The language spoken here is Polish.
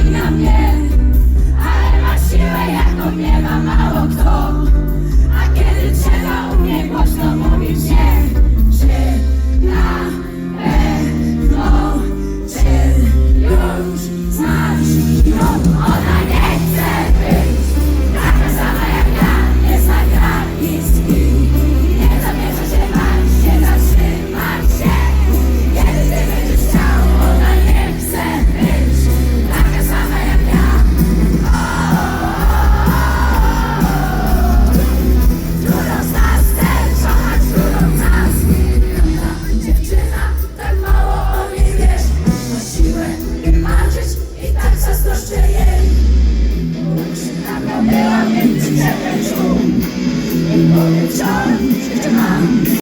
zmienia mnie. Ale ma siłę, jaką nie ma mało kto